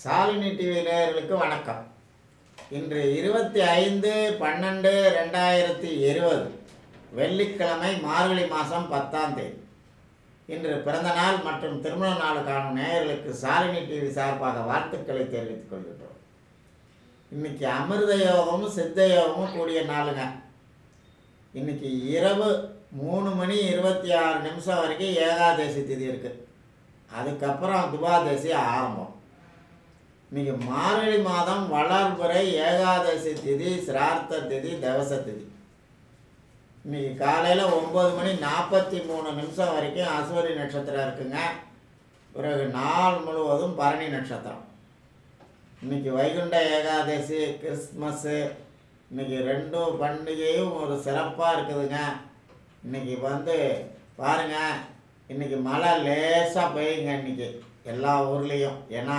Shalini TV நேயர்களுக்கு வணக்கம். இன்று இருபத்தி ஐந்து பன்னெண்டு ரெண்டாயிரத்தி இருபது வெள்ளிக்கிழமை மார்கழி மாதம் பத்தாம் தேதி. இன்று பிறந்த நாள் மற்றும் திருமண நாள் காணும் நேயர்களுக்கு சாலினி டிவி சார்பாக வாழ்த்துக்களை தெரிவித்துக் கொள்கின்றோம். இன்னைக்கு அமிர்த யோகமும் சித்த யோகமும் கூடிய நாளுங்க. இன்னைக்கு இரவு மூணு மணி இருபத்தி ஆறு நிமிஷம் வரைக்கும் ஏகாதசி திதி இருக்குது அதுக்கப்புறம் துபாதசி ஆரம்பம். இன்னைக்கு மார்கழி மாதம் வளர்புறை ஏகாதசி திதி சிரார்த்த திதி தவச திதி. இன்னைக்கு காலையில் ஒம்பது மணி நாற்பத்தி மூணு நிமிஷம் வரைக்கும் அஸ்வரி நட்சத்திரம் இருக்குங்க. பிறகு நாள் முழுவதும் பரணி நட்சத்திரம். இன்னைக்கு வைகுண்ட ஏகாதசி கிறிஸ்மஸ்ஸு இன்னைக்கு ரெண்டும் பண்டிகையும் ஒரு சிறப்பாக இருக்குதுங்க. இன்னைக்கு வந்து பாருங்க இன்னைக்கு மழை லேசாக பெய்யுங்க இன்னைக்கு எல்லா ஊர்லேயும். ஏன்னா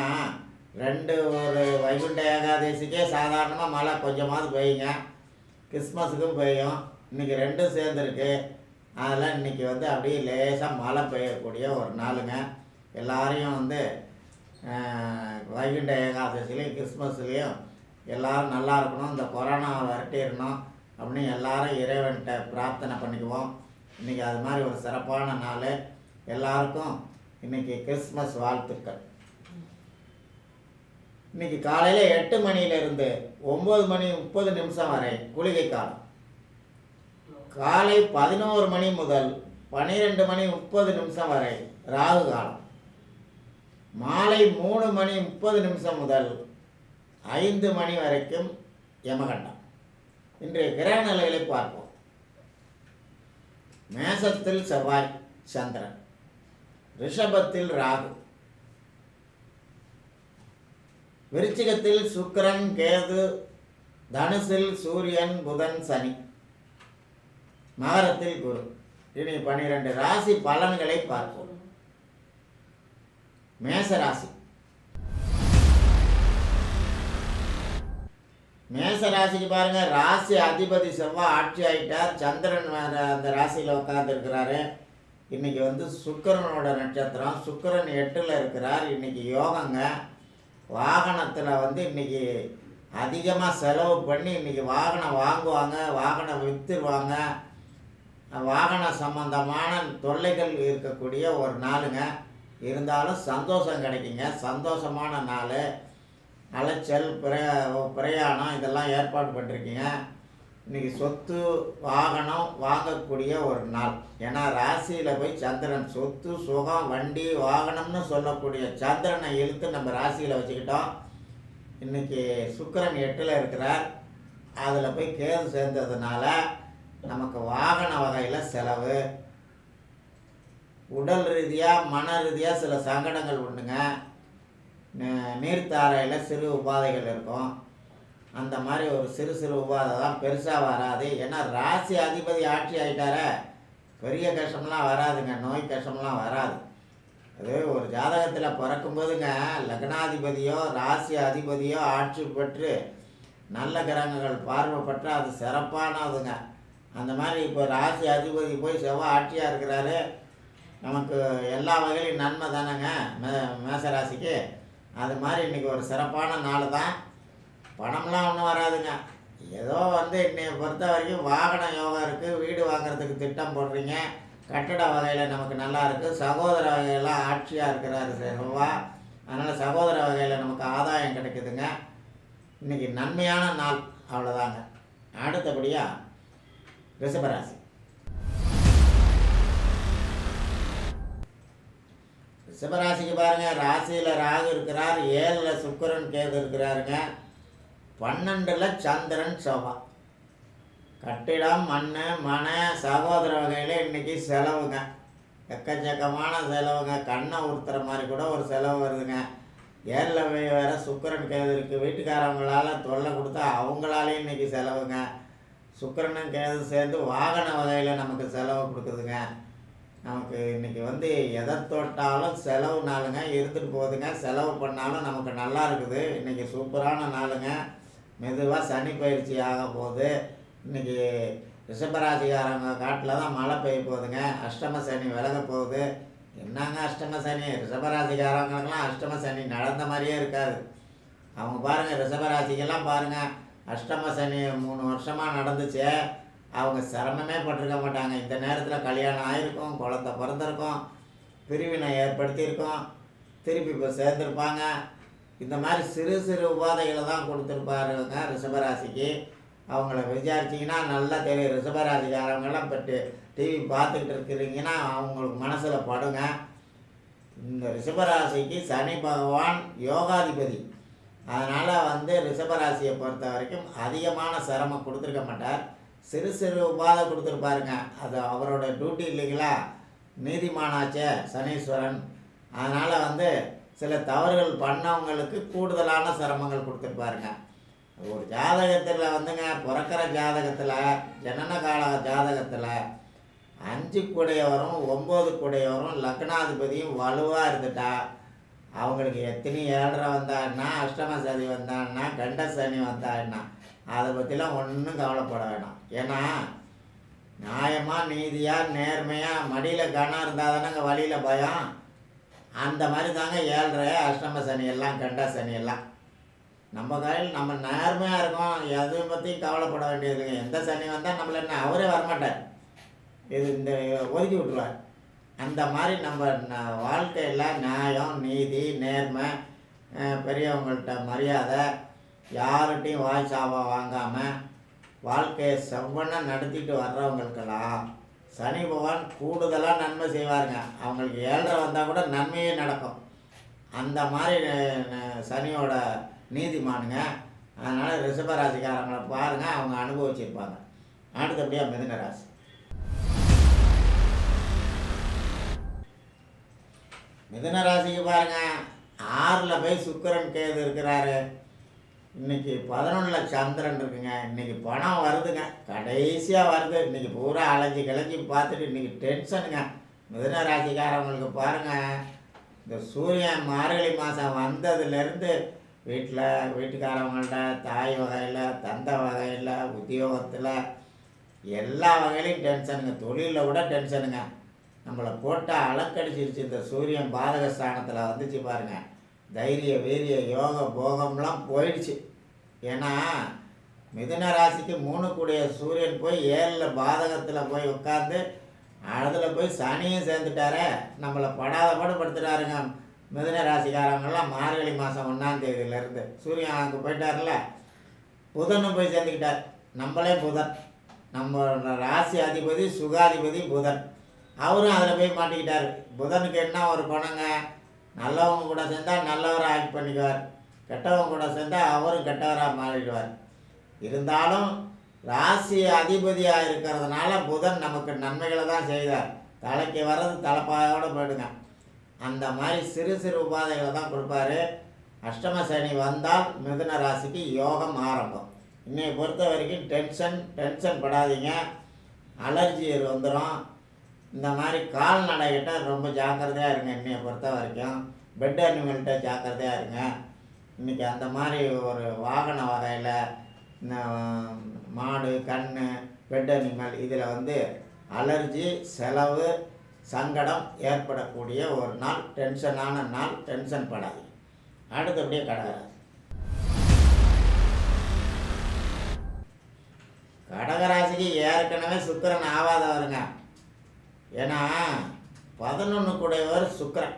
ரெண்டு ஒரு வைகுண்ட ஏகாதசிக்கே சாதாரணமாக மழை கொஞ்சமாவது பெய்யுங்க. கிறிஸ்மஸுக்கும் பெய்யும். இன்றைக்கி ரெண்டும் சேர்ந்துருக்கு. அதெல்லாம் இன்னைக்கு வந்து அப்படியே லேசாக மழை பெய்யக்கூடிய ஒரு நாளுங்க. எல்லாரையும் வந்து வைகுண்ட ஏகாதசிலையும் கிறிஸ்மஸ்லேயும் எல்லோரும் நல்லா இருக்கணும். இந்த கொரோனா விரட்டிடணும் அப்படின்னு எல்லாரும் இறைவன்கிட்ட பிரார்த்தனை பண்ணிக்குவோம். இன்றைக்கி அது மாதிரி ஒரு சிறப்பான நாள். எல்லாருக்கும் இன்றைக்கி கிறிஸ்மஸ் வாழ்த்துக்கள். இன்னைக்கு காலையில் எட்டு மணியிலிருந்து ஒம்பது மணி முப்பது நிமிஷம் வரை குளிகை காலம். காலை பதினோரு மணி முதல் பன்னிரெண்டு மணி முப்பது நிமிஷம் வரை ராகு காலம். மாலை மூணு மணி முப்பது நிமிஷம் முதல் ஐந்து மணி வரைக்கும் யமகண்டம். இன்றைய கிரக நிலைகளை பார்ப்போம். மேசத்தில் செவ்வாய் சந்திரன். ரிஷபத்தில் ராகு. விருச்சிகத்தில் சுக்கரன் கேது தனுசில் சூரியன் புதன் சனி. மகரத்தில் குரு. இனி பன்னிரண்டு ராசி பலன்களை பார்ப்போம். மேச ராசி. மேச ராசிக்கு பாருங்க ராசி அதிபதி செவ்வாய் ஆட்சி ஆயிட்டார். சந்திரன் அந்த ராசியில் உட்காந்துருக்கிறாரு இன்னைக்கு வந்து சுக்கரனோட நட்சத்திரம். சுக்கிரன் எட்டில் இருக்கிறார். இன்னைக்கு யோகங்க. வாகனத்தில் வந்து இன்றைக்கி அதிகமாக செலவு பண்ணி இன்னைக்கு வாகனம் வாங்குவாங்க வாகனம் விற்றுருவாங்க வாகன சம்பந்தமான தொல்லைகள் இருக்கக்கூடிய ஒரு நாளுங்க. இருந்தாலும் சந்தோஷம் கிடைக்குங்க. சந்தோஷமான நாள். அலைச்சல் பிரயா பிரயாணம் இதெல்லாம் ஏற்பாடு பண்ணிருக்கீங்க. இன்னைக்கு சொத்து வாகனம் வாங்கக்கூடிய ஒரு நாள். ஏன்னா ராசியில் போய் சந்திரன் சொத்து சுகம் வண்டி வாகனம்னு சொல்லக்கூடிய சந்திரனை இழுத்து நம்ம ராசியில் வச்சுக்கிட்டோம். இன்னைக்கு சுக்கிரன் எட்டில் இருக்கிறார். அதில் போய் கேது சேர்ந்ததுனால நமக்கு வாகன வகையில் செலவு. உடல் ரீதியாக மன ரீதியாக சில சங்கடங்கள் உண்டுங்க. நீர்த்தாரையில் சிறு உபாதைகள் இருக்கும். அந்த மாதிரி ஒரு சிறு சிறு உபாதை தான் பெருசாக வராது. ஏன்னா ராசி அதிபதி ஆட்சி ஆயிட்டாரே பெரிய கஷ்டம்லாம் வராதுங்க நோய் கஷ்டம்லாம் வராது. அது ஒரு ஜாதகத்தில் பிறக்கும்போதுங்க லக்னாதிபதியோ ராசி அதிபதியோ ஆட்சி பெற்று நல்ல கிரகங்கள் பார்வைப்பட்டு அது சிறப்பானதுங்க. அந்த மாதிரி இப்போ ராசி அதிபதி போய் செவ்வாய் ஆட்சியாக இருக்கிறாரு. நமக்கு எல்லா வகையிலும் நன்மை தானேங்க மே மேச ராசிக்கு அது மாதிரி இன்றைக்கி ஒரு சிறப்பான நாள் தான் பணம்லாம் ஒன்றும் வராதுங்க. ஏதோ வந்து இன்னைய பொறுத்த வரைக்கும் வாகன யோகம் இருக்குது வீடு வாங்குறதுக்கு திட்டம் போடுறீங்க. கட்டட வகையில் நமக்கு நல்லா இருக்குது சகோதர வகையெல்லாம் ஆட்சியாக இருக்கிறாரு செல்வா அதனால் சகோதர வகையில் நமக்கு ஆதாயம் கிடைக்குதுங்க. இன்றைக்கி நன்மையான நாள் அவ்வளோதாங்க அடுத்தபடியாக ரிஷபராசி. ரிஷபராசிக்கு பாருங்க ராசியில் ராகு இருக்கிறார் ஏழில் சுக்கரன் கேது இருக்கிறாருங்க. பன்னெண்டில் சந்திரன் செவ்வாய் கட்டிடம் மண் மனை சகோதர வகையில் இன்னைக்கு செலவுங்க. எக்கச்சக்கமான செலவுங்க. கண்ணை உறுத்துற மாதிரி கூட ஒரு செலவு வருதுங்க. ஏழில் வேறு சுக்கரன் கேது இருக்குது வீட்டுக்காரவங்களால் தொல்லை கொடுத்தா அவங்களாலேயும் இன்னைக்கு செலவுங்க. சுக்கரனும் கேது சேர்ந்து வாகன வகையில் நமக்கு செலவு கொடுக்குதுங்க. நமக்கு இன்றைக்கி வந்து எதை தொட்டாலும் செலவு நாளுங்க இருந்துட்டு போகுதுங்க. செலவு பண்ணாலும் நமக்கு நல்லா இருக்குது. இன்றைக்கி சூப்பரான நாளுங்க. மெதுவாக சனி பயிற்சி ஆக போகுது. இன்னைக்கு ரிஷபராசிகாரங்க காட்டில் தான் மழை பெய்ய போகுதுங்க. அஷ்டம சனி விலக போகுது. என்னங்க அஷ்டம சனி? ரிஷபராசிக்காரங்களுக்கெல்லாம் அஷ்டம சனி நடந்த மாதிரியே இருக்காது. அவங்க பாருங்கள் ரிஷபராசிக்கெல்லாம் பாருங்கள் அஷ்டம சனி மூணு வருஷமாக நடந்துச்சு. அவங்க சிரமமே பட்டிருக்க மாட்டாங்க. இந்த நேரத்தில் கல்யாணம் ஆகிருக்கும் குழந்த பிறந்திருக்கும் பிரிவினை ஏற்படுத்தியிருக்கோம். திருப்பி இப்போ சேர்ந்துருப்பாங்க. இந்த மாதிரி சிறு சிறு உபாதைகளை தான் கொடுத்துருப்பாருங்க ரிஷபராசிக்கு. அவங்கள விசாரிச்சிங்கன்னா நல்லா தெரியும். ரிஷபராசிக்காரவங்களாம் இப்போ டிவி பார்த்துக்கிட்டு இருக்கிறீங்கன்னா அவங்களுக்கு மனசில் படுங்க. இந்த ரிஷபராசிக்கு சனி பகவான் யோகாதிபதி. அதனால் வந்து ரிஷபராசியை பொறுத்த வரைக்கும் அதிகமான சிரமம் கொடுத்துருக்க மாட்டார். சிறு சிறு உபாதை கொடுத்துருப்பாருங்க. அது அவரோட டியூட்டி இல்லைங்களா? நீதிமானாச்சே சனீஸ்வரன். அதனால் வந்து சில தவறுகள் பண்ணவங்களுக்கு கூடுதலான சிரமங்கள் கொடுத்துருப்பாருங்க ஒரு ஜாதகத்தில் வந்துங்க பிறக்கிற ஜாதகத்தில் ஜனன கால ஜாதகத்தில் அஞ்சு கூடையவரும் ஒம்பது கூடையவரும் லக்னாதிபதியும் வலுவாக இருந்துட்டா அவங்களுக்கு எத்தனை ஏழரை வந்தான்னா அஷ்டம சதி வந்தான்னா கண்ட சனி வந்தான்னா அதை பற்றிலாம் ஒன்றும் கவலைப்பட வேணாம். ஏன்னா நியாயமாக நீதியாக நேர்மையாக மடியில் கனம் இருந்தால் தானேங்க வழியில் பயம். அந்த மாதிரி தாங்க ஏழரை அஷ்டம சனி எல்லாம் கண்ட சனி எல்லாம். நம்ம கையில் நம்ம நேர்மையாக இருக்கோம் எதையும் பற்றியும் கவலைப்பட வேண்டியதுங்க எந்த சனி வந்தால் நம்மள என்ன அவரே வரமாட்டார். இது இந்த ஒதுக்கி விட்டுருவார். அந்த மாதிரி நம்ம வாழ்க்கையில் நியாயம் நீதி நேர்மை பெரியவங்கள்ட்ட மரியாதை யார்கிட்டையும் வாய் சாவா வாங்காமல் வாழ்க்கையை செவ்வனாக நடத்திட்டு வர்றவங்களுக்கெல்லாம் சனி பகவான் கூடுதலாக நன்மை செய்வாருங்க. அவங்களுக்கு ஏழரை வந்தால் கூட நன்மையே நடக்கும். அந்த மாதிரி சனியோட நீதிமானுங்க. அதனால் ரிஷபராசிக்காரங்களை பாருங்கள் அவங்க அனுபவிச்சிருப்பாங்க. அடுத்தபடியாக மிதுன ராசி. மிதுன ராசிக்கு பாருங்கள் ஆறில் போய் சுக்கரன் கேது இருக்கிறாரு. இன்னைக்கு பதினொன்றில் சந்திரன் இருக்குங்க. இன்னைக்கு பணம் வருதுங்க. கடைசியாக வருது. இன்னைக்கு பூரா அலைஞ்சி கிளஞ்சி பார்த்துட்டு இன்னைக்கு டென்ஷனுங்க மிதன ராசிக்காரவங்களுக்கு பாருங்க. இந்த சூரியன் மார்கழி மாதம் வந்ததுலேருந்து வீட்டில் வீட்டுக்காரவங்கள்ட்ட தாய் வகையில் தந்தை வகையில் உத்தியோகத்தில் எல்லா வகையிலையும் டென்ஷனுங்க தொழிலில் கூட டென்ஷனுங்க நம்மளை போட்டால் அலக்கடிச்சிருச்சு. இந்த சூரியன் பாதக ஸ்தானத்தில் வந்துச்சு பாருங்கள் தைரிய வீரிய யோக போகம்லாம் போயிடுச்சு. ஏன்னா மிதுன ராசிக்கு மூணு கூடிய சூரியன் போய் ஏழில் பாதகத்தில் போய் உட்காந்து அதில் போய் சனியும் சேர்ந்துட்டாரே நம்மளை படாத படுத்துட்டாருங்க. மிதுன ராசிக்காரங்கெல்லாம் மார்கழி மாதம் ஒன்றாம் தேதியிலேருந்து. சூரியன் அங்கே போயிட்டார்ல. புதனும் போய் சேர்ந்துக்கிட்டார். நம்மளே புதன். நம்ம ராசி அதிபதி சுகாதிபதி புதன். அவரும் அதில் போய் மாட்டிக்கிட்டார். புதனுக்கு என்ன ஒரு பணங்க நல்லவங்க கூட சேர்ந்தால் நல்லவராக ஆக்ட் பண்ணிக்குவார். கெட்டவங்க கூட சேர்ந்தால் அவரும் கெட்டவராக மாறிடுவார். இருந்தாலும் ராசி அதிபதியாக இருக்கிறதுனால புதன் நமக்கு நன்மைகளை தான் செய்தார். தலைக்கு வர்றது தலைப்பாயோட போயிடுங்க. அந்த மாதிரி சிறு சிறு உபாதைகளை தான் கொடுப்பாரு. அஷ்டம சனி வந்தால் மிதுன ராசிக்கு யோகம் ஆரம்பம். இன்னையை பொறுத்த வரைக்கும் டென்ஷன் டென்ஷன் படாதீங்க. அலர்ஜி வந்துடும் இந்த மாதிரி கால்நடைகிட்ட ரொம்ப ஜாக்கிரதையாக இருங்க என்னையை பொறுத்த வரைக்கும். பெட் அனிமல்கிட்ட ஜாக்கிரதையாக இருங்க. இன்றைக்கி அந்த மாதிரி ஒரு வாகன வகையில் இந்த மாடு கன்று பெட் அனிமல் இதில் வந்து அலர்ஜி செலவு சங்கடம் ஏற்படக்கூடிய ஒரு நாள் டென்ஷனான நாள் டென்ஷன் படாது அடுத்தபடியே கடகராசி. கடகராசிக்கு ஏற்கனவே சுக்கிரன் ஆவாதவருங்க. ஏன்னா பதினொன்று கூடையவர் சுக்கரன்.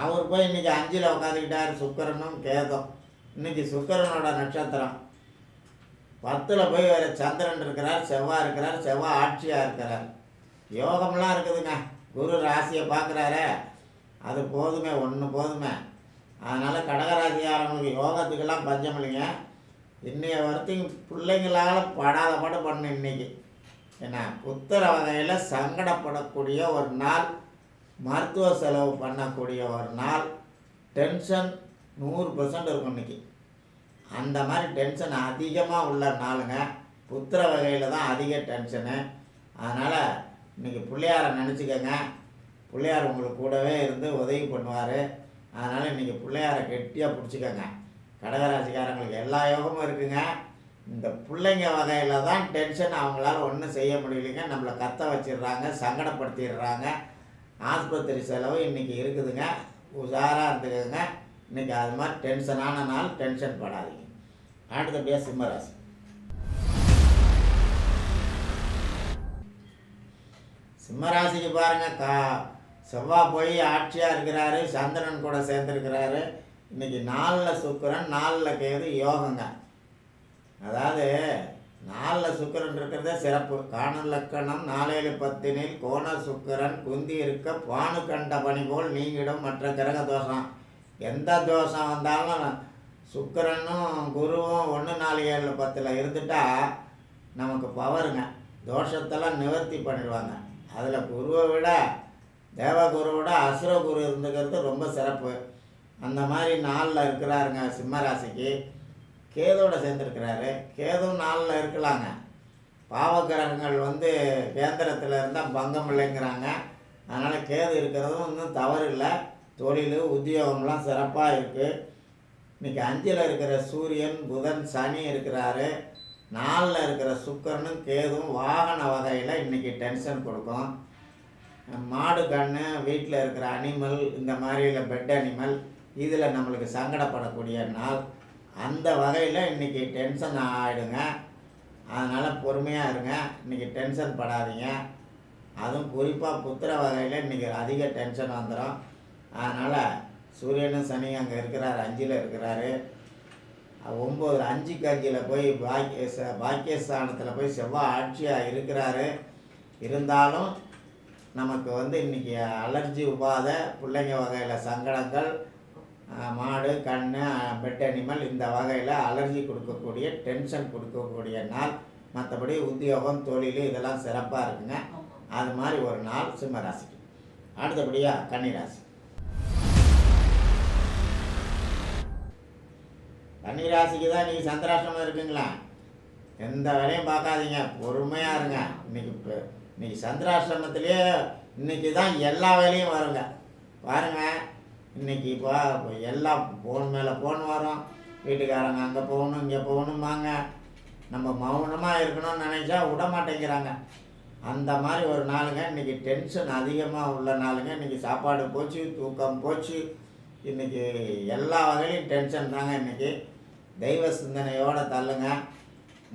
அவர் போய் இன்றைக்கி அஞ்சில் உட்காந்துக்கிட்டார் சுக்கரனும் கேதும். இன்னைக்கு சுக்கரனோட நட்சத்திரம். பத்தில் போய் வேறு சந்திரன் இருக்கிறார் செவ்வாய் இருக்கிறார் செவ்வாய் ஆட்சியாக இருக்கிறார். யோகம்லாம் இருக்குதுங்க. குரு ராசியை பார்க்குறாரே அது போதுமே ஒன்று போதுமே. அதனால் கடகராசிக்காரங்களுக்கு யோகத்துக்கெல்லாம் பஞ்சம் இல்லைங்க. இன்றைய வரைக்கும் பிள்ளைங்களால் படாத பாடு பண்ணு இன்னைக்கு. ஏன்னா புத்திர வகையில் சங்கடப்படக்கூடிய ஒரு நாள் மருத்துவ செலவு பண்ணக்கூடிய ஒரு நாள் டென்ஷன் நூறு பர்சன்ட் இருக்கும் இன்னைக்கு. அந்த மாதிரி டென்ஷன் அதிகமாக உள்ள நாளுங்க. புத்திர வகையில் தான் அதிக டென்ஷனு அதனால் இன்றைக்கி பிள்ளையாரை நினச்சிக்கோங்க. பிள்ளையார் உங்களுக்கு கூடவே இருந்து உதவி பண்ணுவார். அதனால் இன்றைக்கி பிள்ளையாரை கெட்டியாக பிடிச்சிக்கோங்க. கடகராசிக்காரங்களுக்கு எல்லா யோகமும் இருக்குங்க. இந்த பிள்ளைங்க வகையில் தான் டென்ஷன் அவங்களால ஒன்றும் செய்ய முடியலைங்க. நம்மளை கத்த வச்சிடுறாங்க சங்கடப்படுத்திடுறாங்க. ஆஸ்பத்திரி செலவு இன்றைக்கி இருக்குதுங்க. உஷாராக இருந்துக்குங்க. இன்றைக்கி அது மாதிரி டென்ஷனான நாள் டென்ஷன் படாதீங்க. அடுத்தபடியாக சிம்மராசி. சிம்மராசிக்கு பாருங்கள் கா செவ்வாய் போய் ஆட்சியாக இருக்கிறாரு சந்திரன் கூட சேர்ந்துருக்கிறாரு. இன்றைக்கி நாலில் சுக்கிரன் நாலில் கேது யோகங்க. அதாவது நாலில் சுக்கரன் இருக்கிறதே சிறப்பு. காணல் லக்கணம் நாலேழு பத்தினில் கோண சுக்கிரன் குந்தி இருக்க பானு கண்ட பணி போல் நீங்கிடும் மற்ற கிரக தோஷம். எந்த தோஷம் வந்தாலும் சுக்கிரனும் குருவும் ஒன்று நாலு ஏழு பத்தில் இருந்துட்டா நமக்கு பவருங்க. தோஷத்தெல்லாம் நிவர்த்தி பண்ணிடுவாங்க. அதில் குருவை விட தேவகுருவை விட அசுர குரு இருந்துக்கிறது ரொம்ப சிறப்பு. அந்த மாதிரி நாளில் இருக்கிறாருங்க சிம்மராசிக்கு கேதோட சேர்ந்துருக்கிறாரு. கேதும் நாளில் இருக்கலாங்க. பாவகிரகங்கள் வந்து கேந்திரத்தில் இருந்தால் பங்கம் இல்லைங்கிறாங்க. அதனால் கேது இருக்கிறதும் இன்னும் தவறு இல்லை தொழில் உத்தியோகம்லாம் சிறப்பாக இருக்குது இன்றைக்கி அஞ்சில் இருக்கிற சூரியன் புதன் சனி இருக்கிறாரு. நாலில் இருக்கிற சுக்கரனும் கேதும் வாகன வகையில் இன்றைக்கி டென்ஷன் கொடுக்கும். மாடு கன்று வீட்டில் இருக்கிற அனிமல் இந்த மாதிரியில் பெட் அனிமல் இதில் நம்மளுக்கு சங்கடப்படக்கூடிய நாள். அந்த வகையில் இன்றைக்கி டென்ஷன் ஆகிடுங்க அதனால் பொறுமையாக இருங்க. இன்றைக்கி டென்ஷன் படாதீங்க. அதுவும் குறிப்பாக புத்திர வகையில் இன்றைக்கி அதிக டென்ஷன் வந்துடும் அதனால் சூரியனும் சனி அங்கே இருக்கிறார் அஞ்சில் இருக்கிறாரு. ஒம்பது அஞ்சுக்கு அஞ்சில் போய் பாக்கிய ச- பாக்கியஸ்தானத்தில் போய் செவ்வாய் ஆட்சியாக இருக்கிறாரு. இருந்தாலும் நமக்கு வந்து இன்றைக்கி அலர்ஜி உபாதை பிள்ளைங்க வகையில் சங்கடங்கள் மாடு கண் பெட் அனிமல் இந்த வகையில் அலர்ஜி கொடுக்கக்கூடிய டென்ஷன் கொடுக்கக்கூடிய நாள். மற்றபடி உத்தியோகம் தொழில் இதெல்லாம் சிறப்பாக இருக்குங்க. அது மாதிரி ஒரு நாள் சிம்ம ராசிக்கு அடுத்தபடியாக கன்னிராசி. கன்னிராசிக்கு தான் நீங்கள் சந்திராஷ்டமம் இருக்குங்களா? எந்த வேலையும் பார்க்காதீங்க. பொறுமையாக இருங்க. இன்னைக்கு இப்போ இன்னைக்கு சந்திராஷ்டமத்திலேயே இன்னைக்கு தான் எல்லா வேலையும் வருங்க. பாருங்க. இன்னைக்கு இப்போ இப்போ எல்லா ஃபோன் மேலே ஃபோன் வரும். வீட்டுக்காரங்க அங்கே போகணும் இங்கே போகணும்பாங்க. நம்ம மௌனமாக இருக்கணும்னு நினைச்சா விட மாட்டேங்கிறாங்க. அந்த மாதிரி ஒரு நாளுங்க இன்றைக்கி டென்ஷன் அதிகமாக உள்ள நாளுங்க. இன்றைக்கி சாப்பாடு போச்சு தூக்கம் போச்சு. இன்றைக்கி எல்லா வகையிலையும் டென்ஷன் தாங்க இன்றைக்கி தெய்வ சிந்தனையோடு தள்ளுங்க.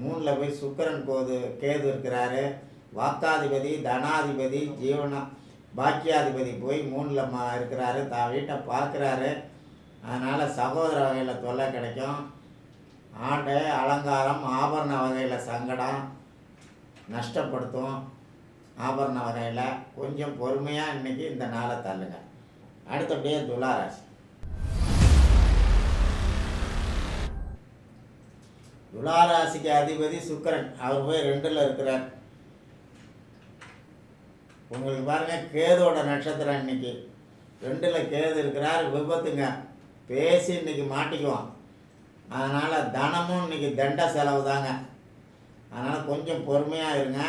மூணில் போய் சுக்கிரன் கோது கேது இருக்கிறாரு. வாக்காதிபதி தனாதிபதி ஜீவனம் பாக்கியாதிபதி போய் மூணில் மா இருக்கிறாரு தான் வீட்டை பார்க்குறாரு. அதனால் சகோதர வகையில் தொல்லை கிடைக்கும். ஆடை அலங்காரம் ஆபரண வகையில் சங்கடம் நஷ்டப்படுத்தும் ஆபரண வகையில். கொஞ்சம் பொறுமையாக இன்றைக்கி இந்த நாளை தள்ளுங்க. அடுத்தபடியே துளாராசி துளாராசிக்கு அதிபதி சுக்கிரன். அவர் போய் ரெண்டில் இருக்கிறார். உங்களுக்கு பாருங்கள் கேதோட நட்சத்திரம் இன்னைக்கு. ரெண்டில் கேது இருக்கிறார் விபத்துங்க. பேசி இன்னைக்கு மாட்டிக்குவோம். அதனால் தனமும் இன்னைக்கு தண்ட செலவு தாங்க. அதனால் கொஞ்சம் பொறுமையாக இருங்க.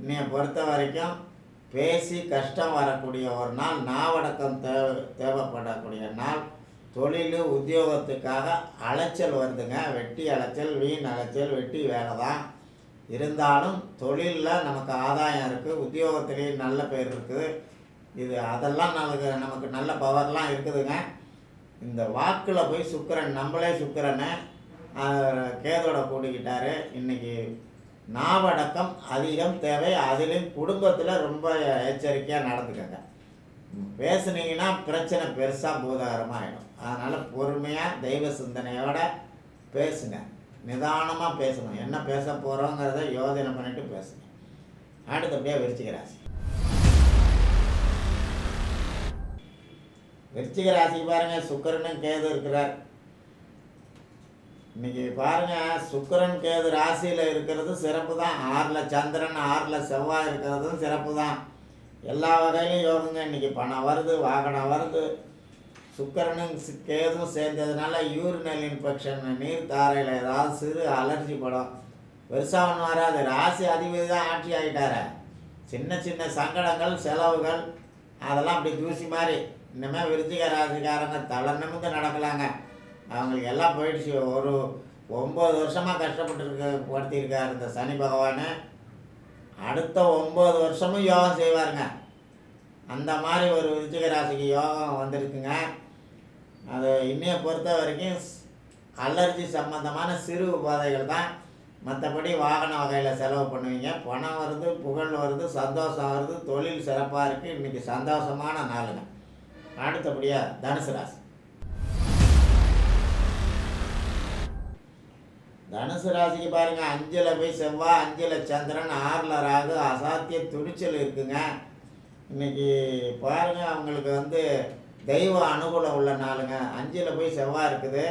இன்னைய பொறுத்த வரைக்கும் பேசி கஷ்டம் வரக்கூடிய ஒரு நாள் நாவடக்கம் தேவை தேவைப்படக்கூடிய நாள். தொழில் உத்தியோகத்துக்காக அலைச்சல் வருதுங்க. வெட்டி அலைச்சல் வீண் அலைச்சல் வெட்டி வேலை தான் இருந்தாலும் தொழிலில் நமக்கு ஆதாயம் இருக்குது உத்தியோகத்துலேயும் நல்ல பேர் இருக்குது. இது அதெல்லாம் நமக்கு நமக்கு நல்ல பவர்லாம் இருக்குதுங்க. இந்த வாக்கில் போய் சுக்கரன் நம்மளே சுக்கரனை கேதோட கூட்டிக்கிட்டார் இன்றைக்கி நாவடக்கம் அதிகம் தேவை. அதிலும் குடும்பத்தில் ரொம்ப எச்சரிக்கையாக நடந்துக்கங்க. பேசுனீங்கன்னா பிரச்சனை பெருசாக பூதாகரமாக ஆகிடும் அதனால் பொறுமையாக தெய்வ சிந்தனையோடு பேசுங்க. நிதானமாக பேசணும். என்ன பேச போகிறோங்கிறத யோஜனை பண்ணிட்டு பேசுங்க. அடுத்தபடியாக விருச்சிக ராசி. விருச்சிக ராசி பாருங்கள் சுக்கிரனும் கேது இருக்கிறார். இன்னைக்கு பாருங்கள் சுக்கிரன் கேது ராசியில் இருக்கிறது சிறப்பு தான் ஆறில் சந்திரன் ஆறில் செவ்வாய் இருக்கிறதும் சிறப்பு தான் எல்லா வகையிலும் யோகங்க. இன்னைக்கு பணம் வருது வாகனம் வருது. சுக்கரனும் கேதும் சேர்ந்ததுனால யூரினல் இன்ஃபெக்ஷன் நீர் தாரையில் ஏதாவது சிறு அலர்ஜி படம். பெருசாக வராது. ராசி அதிபதி தான் ஆட்சி ஆகிட்டார சின்ன சின்ன சங்கடங்கள் செலவுகள் அதெல்லாம் அப்படி தூசி மாதிரி இனிமேல் விருச்சிக ராசிக்காரங்க தலை நிமிந்து நடக்கலாங்க. அவங்களுக்கு எல்லாம் போயிடுச்சு. ஒரு ஒம்பது வருஷமாக கஷ்டப்பட்டு படுத்தியிருக்கார் இந்த சனி பகவான். அடுத்த ஒம்பது வருஷமும் யோகம் செய்வாருங்க. அந்த மாதிரி ஒரு விருச்சிக ராசிக்கு யோகம் வந்திருக்குங்க. அது இன்னைய பொறுத்த வரைக்கும் அலர்ஜி சம்பந்தமான சிறு உபாதைகள் தான். மற்றபடி வாகன வகையில் செலவு பண்ணுவீங்க. பணம் வருது புகழ் வருது சந்தோஷம் வருது தொழில் சிறப்பாக இருக்குது இன்றைக்கி சந்தோஷமான நாளுங்க. அடுத்தபடியாக தனுசு ராசி. தனுசு ராசிக்கு பாருங்க அஞ்சில் போய் செவ்வாய் அஞ்சில் சந்திரன் ஆறில் ராகு அசாத்திய துணிச்சல் இருக்குங்க. இன்னைக்கு பாருங்கள் அவங்களுக்கு வந்து தெய்வ அனுகூலம் உள்ள நாளுங்க. அஞ்சில் போய் செவ்வாய் இருக்குது.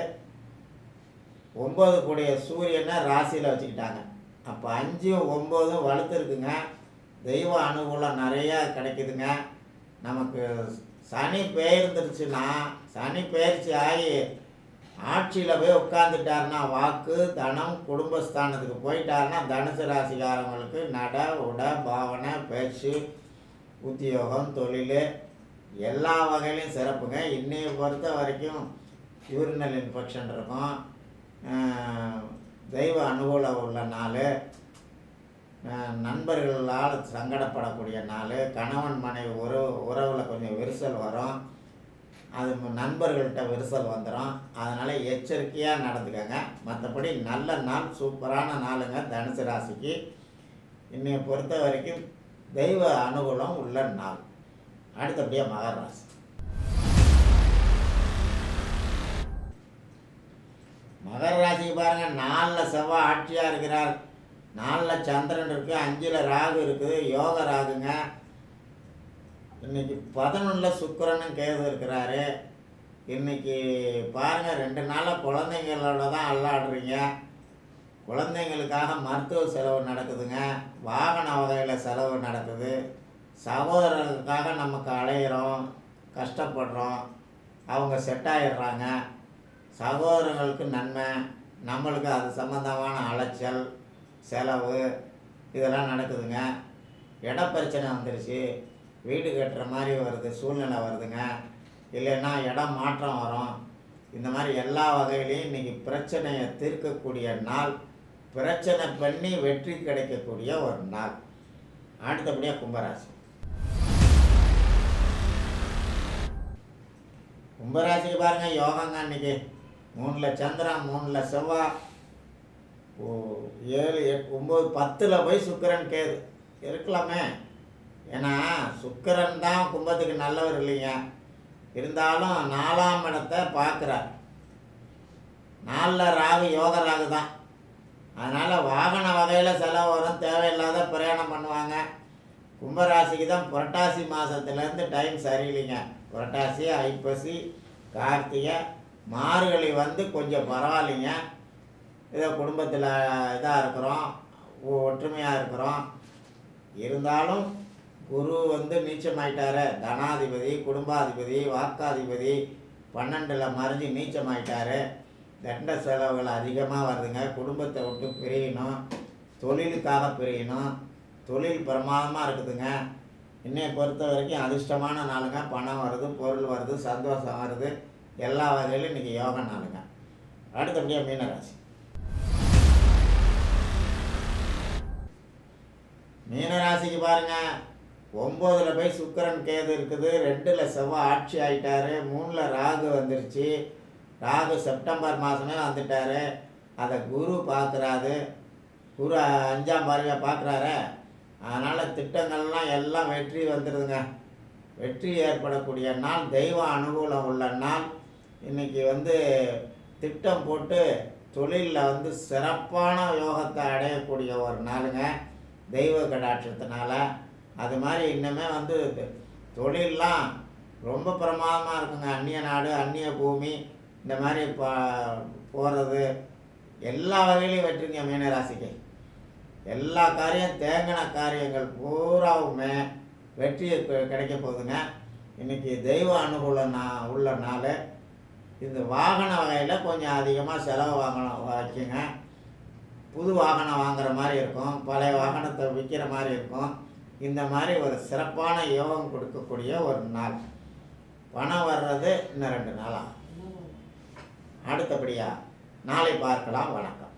ஒம்பது கூடிய சூரியனை ராசியில் வச்சுக்கிட்டாங்க. அப்போ அஞ்சும் ஒம்போதும் வளர்த்துருக்குங்க தெய்வ அனுகூலம் நிறையா கிடைக்குதுங்க. நமக்கு சனி பெயர்ந்துருச்சுன்னா சனி பெயர்ச்சி ஆகி ஆட்சியில் போய் உட்காந்துட்டாருன்னா வாக்கு தனம் குடும்பஸ்தானத்துக்கு போயிட்டாருன்னா தனுசு ராசிக்காரங்களுக்கு நட உட பாவனை பேச்சு உத்தியோகம் தொழில் எல்லா வகையிலையும் சிறப்புங்க. இன்னைய பொறுத்த வரைக்கும் யூரினல் இன்ஃபெக்ஷன் இருக்கும். தெய்வ அனுகூலம் உள்ள நாள். நண்பர்களால் சங்கடப்படக்கூடிய நாள். கணவன் மனைவி உறவு உறவில் கொஞ்சம் விரிசல் வரும். அது நண்பர்கள்ட்ட விரிசல் வந்துடும் அதனால் எச்சரிக்கையாக நடந்துக்கங்க. மற்றபடி நல்ல நாள் சூப்பரான நாளுங்க. தனுசு ராசிக்கு. இன்னைய பொறுத்த வரைக்கும் தெய்வ அனுகூலம் உள்ள நாள். அடுத்தபடியாக மகர ராசி. மகர ராசிக்கு பாருங்க நாலில் செவ்வாய் ஆட்சியாக இருக்கிறார். நாலில் சந்திரன் இருக்கு அஞ்சில் ராகு இருக்குது யோக ராகுங்க. இன்னைக்கு பதினொன்றில் சுக்கரனும் கேது இருக்கிறாரு. இன்னைக்கு பாருங்கள் ரெண்டு நாளாக குழந்தைங்களோட தான் அல்லாடுறீங்க. குழந்தைங்களுக்காக மருத்துவ செலவு நடக்குதுங்க. வாகன வகையில் செலவு நடக்குது. சகோதரர்களுக்காக நமக்கு அலையிறோம் கஷ்டப்படுறோம். அவங்க செட் சகோதரர்களுக்கு நன்மை நம்மளுக்கு அது சம்மந்தமான அலைச்சல் செலவு இதெல்லாம் நடக்குதுங்க. இட பிரச்சனை வந்துருச்சு. வீடு கட்டுற மாதிரி வருது சூழ்நிலை வருதுங்க. இல்லைன்னா இடம் மாற்றம் வரும். இந்த மாதிரி எல்லா வகையிலையும் இன்றைக்கி பிரச்சனையை தீர்க்கக்கூடிய நாள் பிரச்சனை பண்ணி வெற்றி கிடைக்கக்கூடிய ஒரு நாள். அடுத்தபடியாக கும்பராசி. கும்பராசிக்கு பாருங்க யோகங்க அன்னைக்கு. மூணில் சந்திரன் மூணில் செவ்வாய் ஓ ஏழு எட்டு ஒம்பது பத்தில் போய் சுக்கிரன் கேது. இருக்கலாமே. ஏன்னா சுக்கரன் தான் கும்பத்துக்கு நல்லவர் இல்லைங்க. இருந்தாலும் நாலாம் இடத்தை பார்க்குறார். நாலில் ராகு யோக ராகு தான். அதனால் வாகன வகையில் செலவு வரும் தேவையில்லாத பிரயாணம் பண்ணுவாங்க. கும்பராசிக்கு தான் புரட்டாசி மாதத்துலேருந்து டைம் சரியில்லைங்க. புரட்டாசி ஐப்பசி கார்த்திகை மார்கழி வந்து கொஞ்சம் பரவாயில்லைங்க. ஏதோ குடும்பத்தில் இதாக இருக்கிறோம் ஒற்றுமையாக இருக்கிறோம். இருந்தாலும் குரு வந்து நீச்சமாயிட்டார். தனாதிபதி குடும்பாதிபதி வாக்காதிபதி பன்னெண்டில் மறைஞ்சு நீச்சமாயிட்டார். தண்ட செலவுகள் அதிகமாக வருதுங்க. குடும்பத்தை விட்டு பிரியணும். தொழிலுக்காக பிரியணும். தொழில் பிரமாதமாக இருக்குதுங்க. என்னையை பொறுத்த வரைக்கும் அதிர்ஷ்டமான நாளுங்க. பணம் வருது பொருள் வருது சந்தோஷம் வருது. எல்லா வகையிலும் இன்றைக்கி யோக நாளுங்க. அடுத்தபடியாக மீனராசி. மீனராசிக்கு பாருங்க. ஒம்போதில் போய் சுக்கிரன் கேது இருக்குது. ரெண்டில் செவ்வாய் ஆட்சி ஆயிட்டாரு. மூணில் ராகு வந்துருச்சு. ராகு செப்டம்பர் மாதமே வந்துட்டார். அதை குரு பார்க்குறாரு குரு அஞ்சாம் பார்வையாக பார்க்குறாரு அதனால் திட்டங்கள்லாம் எல்லாம் வெற்றி வந்துடுதுங்க வெற்றி ஏற்படக்கூடிய நாள் தெய்வ அனுகூலம் உள்ள நாள். இன்னைக்கு வந்து திட்டம் போட்டு தொழிலில் வந்து சிறப்பான யோகத்தை அடையக்கூடிய ஒரு நாளுங்க. தெய்வ கடாட்சத்தினால. அது மாதிரி இன்னுமே வந்து தொழிலெலாம் ரொம்ப பிரமாதமாக இருக்குங்க. அந்நிய நாடு அந்நிய பூமி. இந்த மாதிரி இப்போ போகிறது எல்லா வகையிலையும் வெற்றிங்க மீனராசிக்கு எல்லா காரியம் தேங்கின காரியங்கள் பூராவுமே வெற்றி கிடைக்க போகுதுங்க. இன்றைக்கி தெய்வ அனுகூலம் நா- உள்ள நாள். இந்த வாகன வகையில் கொஞ்சம் அதிகமாக செலவு வாங்கணும் வைக்குங்க புது வாகனம் வாங்குகிற மாதிரி இருக்கும் பழைய வாகனத்தை விற்கிற மாதிரி இருக்கும். இந்த மாதிரி ஒரு சிறப்பான யோகம் கொடுக்கக்கூடிய ஒரு நாள். பணம் வர்றது இன்னும் ரெண்டு நாளாகும் அடுத்தபடியாக நாளை பார்க்கலாம் வணக்கம்.